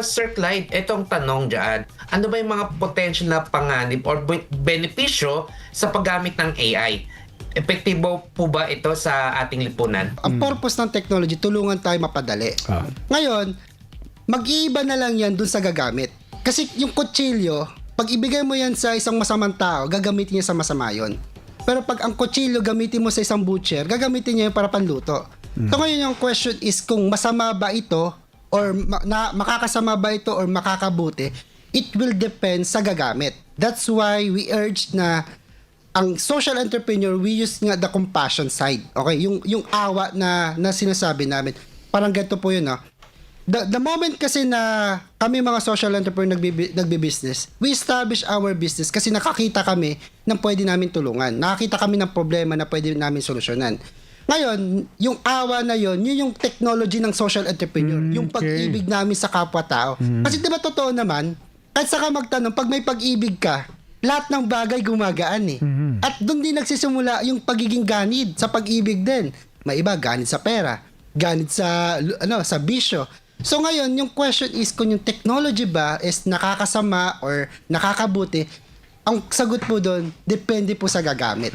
Sir Clyde, etong tanong dyan, ano ba yung mga potential na panganib or be- benepisyo sa paggamit ng AI? Epektibo po ba ito sa ating lipunan? Ang purpose ng technology, tulungan tayo mapadali. Ah. Ngayon, mag-iiba na lang yan dun sa gagamit. Kasi yung kutsilyo, pag ibigay mo yan sa isang masamang tao, gagamitin niya sa masama yon. Pero pag ang kutsilyo gamitin mo sa isang butcher, gagamitin niya yun para panluto. So ngayon yung question is kung masama ba ito or ma- na, makakasama ba ito or makakabuti, it will depend sa gagamit. That's why we urge na ang social entrepreneur we use nga the compassion side. Okay, yung yung awa na na sinasabi namin. Parang ganito po 'yun, no. The, the moment kasi na kami mga social entrepreneur nagbibi, nagbi-business, we establish our business kasi nakakita kami ng pwede namin tulungan. Nakakita kami ng problema na pwede namin solusyonan. Ngayon, yung awa na yon, yun yung technology ng social entrepreneur. Mm, yung okay. pag-ibig namin sa kapwa-tao. Kasi di ba totoo naman, kahit saka magtanong, pag may pag-ibig ka, lahat ng bagay gumagaan eh. At doon din nagsisimula yung pagiging ganid sa pag-ibig din. May iba ganid sa pera, ganid sa ano sa bisyo. So ngayon, yung question is kung yung technology ba is nakakasama or nakakabuti, ang sagot po doon, depende po sa gagamit.